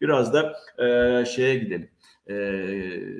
Biraz da e, şeye gidelim. E,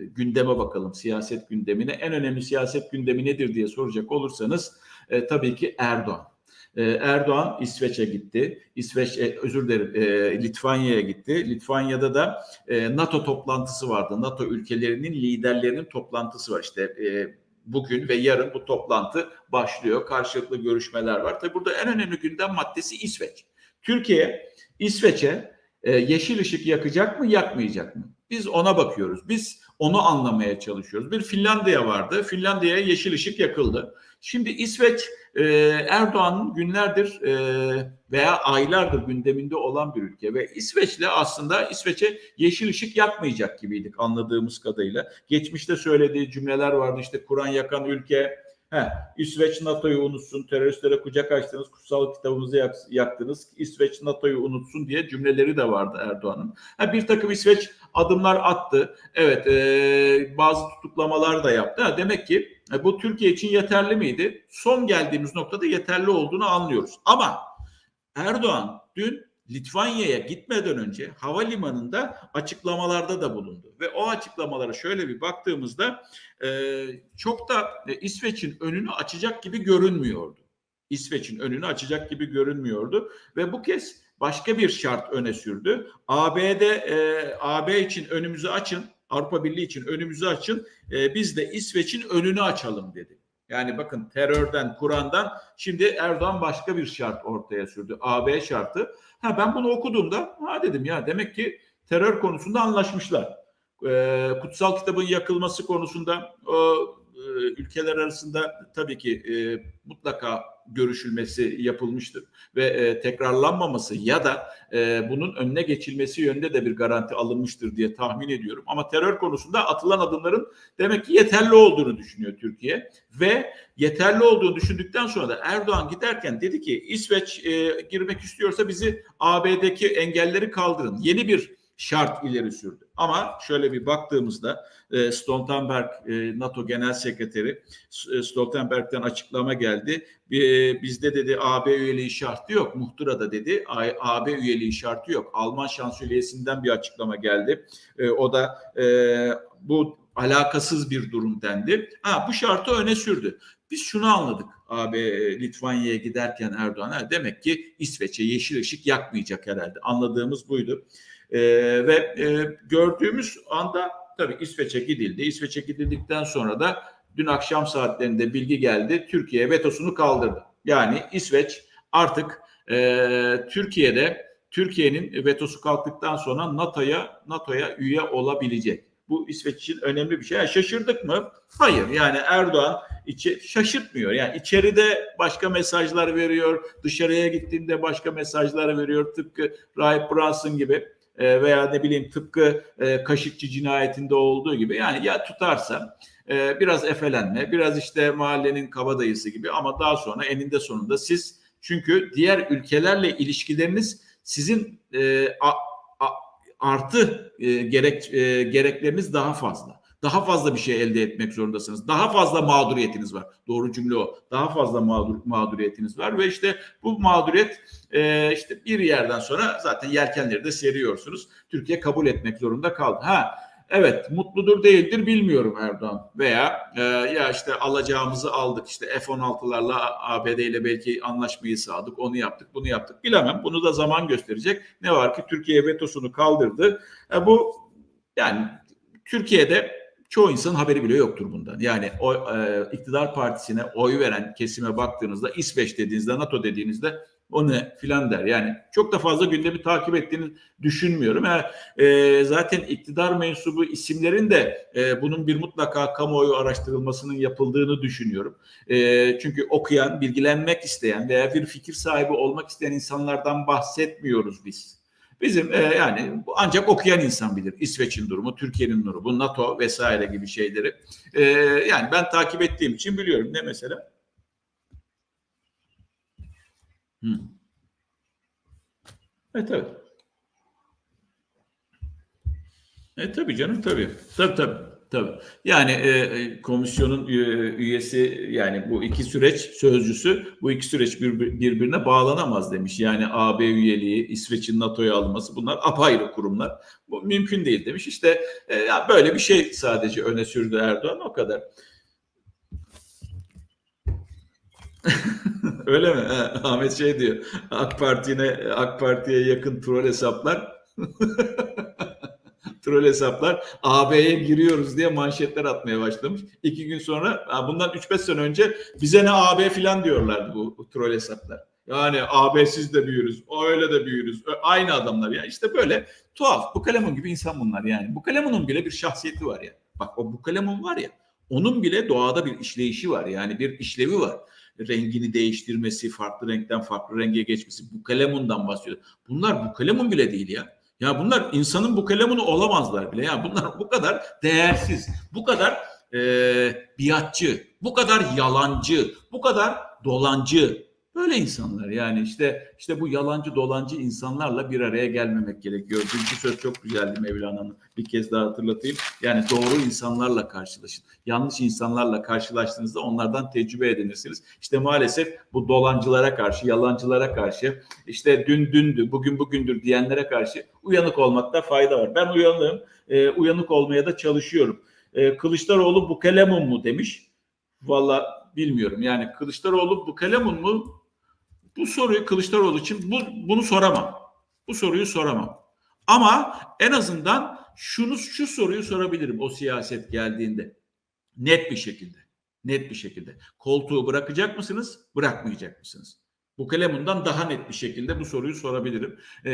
gündeme bakalım, siyaset gündemine. En önemli siyaset gündemi nedir diye soracak olursanız e, tabii ki Erdoğan. E, Erdoğan İsveç'e gitti. İsveç, e, özür dilerim, e, Litvanya'ya gitti. Litvanya'da da NATO toplantısı vardı. NATO ülkelerinin liderlerinin toplantısı var. İşte e, bugün ve yarın bu toplantı başlıyor. Karşılıklı görüşmeler var. Tabii burada en önemli gündem maddesi İsveç. Türkiye İsveç'e e, yeşil ışık yakacak mı, yakmayacak mı? Biz ona bakıyoruz. Biz onu anlamaya çalışıyoruz. Bir Finlandiya vardı. Finlandiya'ya yeşil ışık yakıldı. Şimdi İsveç e, Erdoğan'ın günlerdir e, veya aylardır gündeminde olan bir ülke ve İsveç'le aslında İsveç'e yeşil ışık yakmayacak gibiydik anladığımız kadarıyla. Geçmişte söylediği cümleler vardı işte Kur'an yakan ülke, He, İsveç NATO'yu unutsun, teröristlere kucak açtınız, kutsal kitabımızı yak, yaktınız, İsveç NATO'yu unutsun diye cümleleri de vardı Erdoğan'ın. Ha, bir takım İsveç adımlar attı. Evet, e, bazı tutuklamalar da yaptı. Ha, demek ki e, bu Türkiye için yeterli miydi? Son geldiğimiz noktada yeterli olduğunu anlıyoruz. Ama Erdoğan dün Litvanya'ya gitmeden önce havalimanında açıklamalarda da bulundu. Ve o açıklamalara şöyle bir baktığımızda e, çok da e, İsveç'in önünü açacak gibi görünmüyordu. İsveç'in önünü açacak gibi görünmüyordu. Ve bu kez başka bir şart öne sürdü. ABD, e, AB için önümüzü açın, Avrupa Birliği için önümüzü açın, e, biz de İsveç'in önünü açalım dedi. Yani bakın terörden, Kur'an'dan şimdi Erdoğan başka bir şart ortaya sürdü. AB şartı. Ha ben bunu okuduğumda ha dedim ya demek ki terör konusunda anlaşmışlar. Ee, kutsal kitabın yakılması konusunda e, ülkeler arasında tabii ki e, mutlaka görüşülmesi yapılmıştır ve e, tekrarlanmaması ya da e, bunun önüne geçilmesi yönünde de bir garanti alınmıştır diye tahmin ediyorum. Ama terör konusunda atılan adımların demek ki yeterli olduğunu düşünüyor Türkiye ve yeterli olduğunu düşündükten sonra da Erdoğan giderken dedi ki İsveç e, girmek istiyorsa bizi AB'deki engelleri kaldırın. Yeni bir şart ileri sürdü. Ama şöyle bir baktığımızda e, Stoltenberg e, NATO Genel Sekreteri e, Stoltenberg'den açıklama geldi. E, bizde dedi AB üyeliği şartı yok. Muhtıra'da dedi AB üyeliği şartı yok. Alman şansölyesinden bir açıklama geldi. O da bu alakasız bir durum dendi. Ha, bu şartı öne sürdü. Biz şunu anladık AB Litvanya'ya giderken Erdoğan demek ki İsveç'e yeşil ışık yakmayacak herhalde. Anladığımız buydu. E, ve e, gördüğümüz anda tabii İsveç'e gidildi. İsveç'e gidildikten sonra da dün akşam saatlerinde bilgi geldi. Türkiye vetosunu kaldırdı. Yani İsveç artık e, Türkiye'de Türkiye'nin vetosu kalktıktan sonra NATO'ya NATO'ya üye olabilecek. Bu İsveç için önemli bir şey. Yani şaşırdık mı? Hayır. Yani Erdoğan içi, şaşırtmıyor. Yani içeride başka mesajlar veriyor, dışarıya gittiğinde başka mesajlar veriyor. Tıpkı Rahip Brunson gibi e, veya ne bileyim tıpkı e, Kaşıkçı cinayetinde olduğu gibi yani ya tutarsa e, biraz efelenme, biraz işte mahallenin kabadayısı gibi ama daha sonra eninde sonunda siz çünkü diğer ülkelerle ilişkileriniz sizin e, artı gerek gerekleriniz daha fazla. Daha fazla bir şey elde etmek zorundasınız. Daha fazla mağduriyetiniz var. Doğru cümle o. Daha fazla mağdur, mağduriyetiniz var ve işte bu mağduriyet e, işte bir yerden sonra zaten yelkenleri de seriyorsunuz. Türkiye kabul etmek zorunda kaldı. Ha Evet mutludur değildir bilmiyorum Erdoğan veya e, ya işte alacağımızı aldık işte F-16'larla ABD ile belki anlaşmayı sağladık onu yaptık bunu yaptık bilemem bunu da zaman gösterecek. Ne var ki Türkiye vetosunu kaldırdı. E, bu yani Türkiye'de çoğu insanın haberi bile yoktur bundan. Yani o e, iktidar partisine oy veren kesime baktığınızda İsveç dediğinizde NATO dediğinizde o ne filan der. Yani çok da fazla gündemi takip ettiğini düşünmüyorum. Yani, e, zaten iktidar mensubu isimlerin de e, bunun bir mutlaka kamuoyu araştırılmasının yapıldığını düşünüyorum. E, çünkü okuyan, bilgilenmek isteyen veya bir fikir sahibi olmak isteyen insanlardan bahsetmiyoruz biz. Bizim e, yani ancak okuyan insan bilir. İsveç'in durumu, Türkiye'nin durumu, NATO vesaire gibi şeyleri. E, yani ben takip ettiğim için biliyorum. Ne mesela? Hı. E tabii. E tabii canım tabii. Tabii tabii. Tabii. Yani e, e, komisyonun üye- üyesi yani bu iki süreç sözcüsü bu iki süreç bir- birbirine bağlanamaz demiş. Yani AB üyeliği, İsveç'in NATO'ya alınması bunlar apayrı kurumlar. Bu mümkün değil demiş. İşte e, böyle bir şey sadece öne sürdü Erdoğan o kadar. Öyle mi? Ha, Ahmet şey diyor. AK Parti'ne AK Parti'ye yakın troll hesaplar troll hesaplar AB'ye giriyoruz diye manşetler atmaya başlamış. İki gün sonra bundan 3-5 sene önce bize ne AB filan diyorlardı bu, bu troll hesaplar. Yani AB'siz de büyürüz, öyle de büyürüz. Aynı adamlar ya. işte böyle tuhaf. Bu kalemun gibi insan bunlar yani. Bu kalemunun bile bir şahsiyeti var ya. Bak o bu kalemun var ya. Onun bile doğada bir işleyişi var. Yani bir işlevi var. Rengini değiştirmesi, farklı renkten farklı renge geçmesi. Bu kalemundan bahsediyor. Bunlar bu kalemun bile değil ya. Ya bunlar insanın bu kalemunu olamazlar bile. Ya bunlar bu kadar değersiz, bu kadar e, biatçı, bu kadar yalancı, bu kadar dolancı. Böyle insanlar yani işte işte bu yalancı dolancı insanlarla bir araya gelmemek gerekiyor. Dünkü söz çok güzeldi Mevlana'nın. Bir kez daha hatırlatayım. Yani doğru insanlarla karşılaşın. Yanlış insanlarla karşılaştığınızda onlardan tecrübe edinirsiniz. İşte maalesef bu dolancılara karşı, yalancılara karşı, işte dün dündü, bugün bugündür diyenlere karşı uyanık olmakta fayda var. Ben uyanığım, e, uyanık olmaya da çalışıyorum. E, Kılıçdaroğlu bu kalemun mu demiş. Valla bilmiyorum. Yani Kılıçdaroğlu bu kalemun mu? Bu soruyu Kılıçdaroğlu için bu, bunu soramam. Bu soruyu soramam. Ama en azından şunu şu soruyu sorabilirim o siyaset geldiğinde. Net bir şekilde. Net bir şekilde. Koltuğu bırakacak mısınız? Bırakmayacak mısınız? Bu kalemundan daha net bir şekilde bu soruyu sorabilirim. Ee,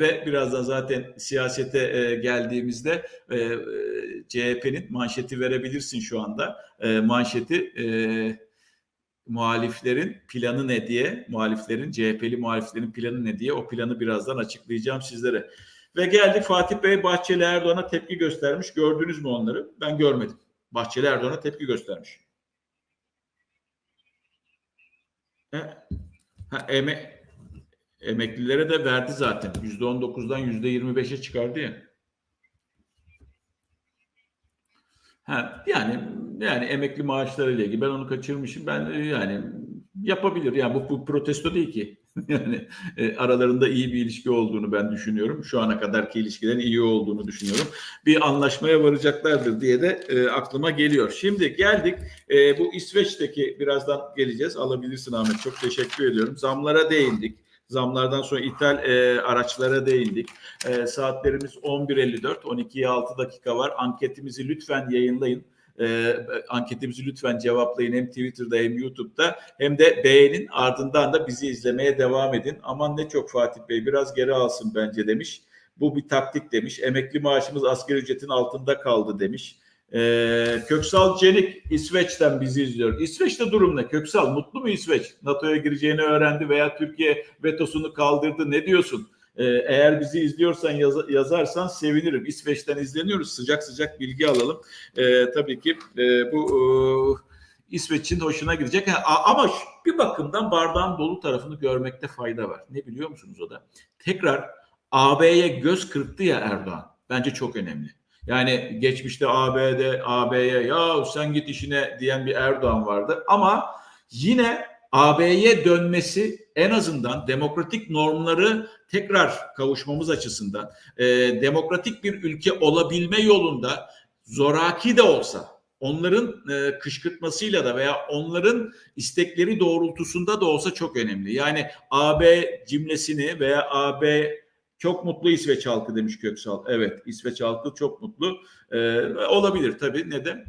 ve birazdan zaten siyasete e, geldiğimizde e, e, CHP'nin manşeti verebilirsin şu anda. E, manşeti e, muhaliflerin planı ne diye, muhaliflerin, CHP'li muhaliflerin planı ne diye o planı birazdan açıklayacağım sizlere. Ve geldik Fatih Bey Bahçeli Erdoğan'a tepki göstermiş. Gördünüz mü onları? Ben görmedim. Bahçeli Erdoğan'a tepki göstermiş. Ha, eme, emeklilere de verdi zaten. %19'dan %25'e çıkardı ya. Ha, yani yani emekli maaşlarıyla ilgili ben onu kaçırmışım. Ben e, yani yapabilir. Yani bu, bu protesto değil ki. yani e, aralarında iyi bir ilişki olduğunu ben düşünüyorum. Şu ana kadarki ilişkilerin iyi olduğunu düşünüyorum. Bir anlaşmaya varacaklardır diye de e, aklıma geliyor. Şimdi geldik e, bu İsveç'teki birazdan geleceğiz. Alabilirsin Ahmet. Çok teşekkür ediyorum. Zamlara değindik. Zamlardan sonra ithal e, araçlara değindik. E, saatlerimiz 11.54, 12'ye 6 dakika var. Anketimizi lütfen yayınlayın. E, anketimizi lütfen cevaplayın hem Twitter'da hem YouTube'da hem de beğenin ardından da bizi izlemeye devam edin. Aman ne çok Fatih Bey biraz geri alsın bence demiş. Bu bir taktik demiş. Emekli maaşımız asgari ücretin altında kaldı demiş. Ee, Köksal Cenik İsveç'ten bizi izliyor. İsveç'te durum ne? Köksal mutlu mu İsveç? NATO'ya gireceğini öğrendi veya Türkiye vetosunu kaldırdı. Ne diyorsun? Ee, eğer bizi izliyorsan yaz- yazarsan sevinirim. İsveç'ten izleniyoruz. Sıcak sıcak bilgi alalım. Ee, tabii ki e, bu e, İsveç'in hoşuna gidecek. Ha, ama bir bakımdan bardağın dolu tarafını görmekte fayda var. Ne biliyor musunuz o da? Tekrar AB'ye göz kırptı ya Erdoğan. Bence çok önemli. Yani geçmişte AB'de AB'ye ya sen git işine diyen bir Erdoğan vardı ama yine AB'ye dönmesi en azından demokratik normları tekrar kavuşmamız açısından e, demokratik bir ülke olabilme yolunda zoraki de olsa onların e, kışkırtmasıyla da veya onların istekleri doğrultusunda da olsa çok önemli. Yani AB cimlesini veya AB çok mutlu İsveç halkı demiş Köksal. Evet İsveç halkı çok mutlu. Ee, olabilir tabii neden?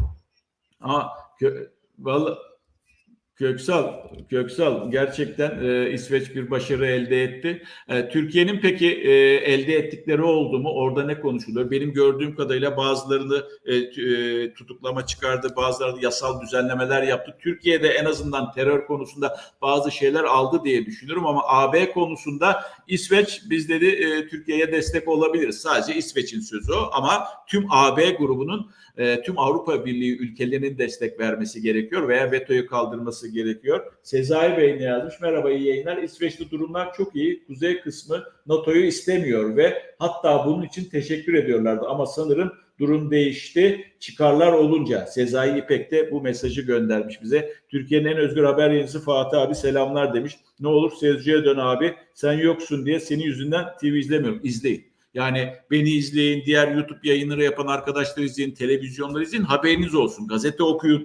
Ama kö, vallahi Köksal, Köksal gerçekten e, İsveç bir başarı elde etti. E, Türkiye'nin peki e, elde ettikleri oldu mu? Orada ne konuşuluyor? Benim gördüğüm kadarıyla bazılarını e, t- e, tutuklama çıkardı, bazıları yasal düzenlemeler yaptı. Türkiye'de en azından terör konusunda bazı şeyler aldı diye düşünüyorum ama AB konusunda İsveç biz dedi e, Türkiye'ye destek olabiliriz. Sadece İsveç'in sözü o ama tüm AB grubunun e, tüm Avrupa Birliği ülkelerinin destek vermesi gerekiyor veya vetoyu kaldırması olması gerekiyor. Sezai Bey ne yazmış? Merhaba iyi yayınlar. İsveç'te durumlar çok iyi. Kuzey kısmı NATO'yu istemiyor ve hatta bunun için teşekkür ediyorlardı. Ama sanırım durum değişti. Çıkarlar olunca Sezai İpek de bu mesajı göndermiş bize. Türkiye'nin en özgür haber yayıncısı Fatih abi selamlar demiş. Ne olur Sezci'ye dön abi. Sen yoksun diye senin yüzünden TV izlemiyorum. İzleyin. Yani beni izleyin, diğer YouTube yayınları yapan arkadaşlar izleyin, televizyonları izleyin. Haberiniz olsun. Gazete okuyun.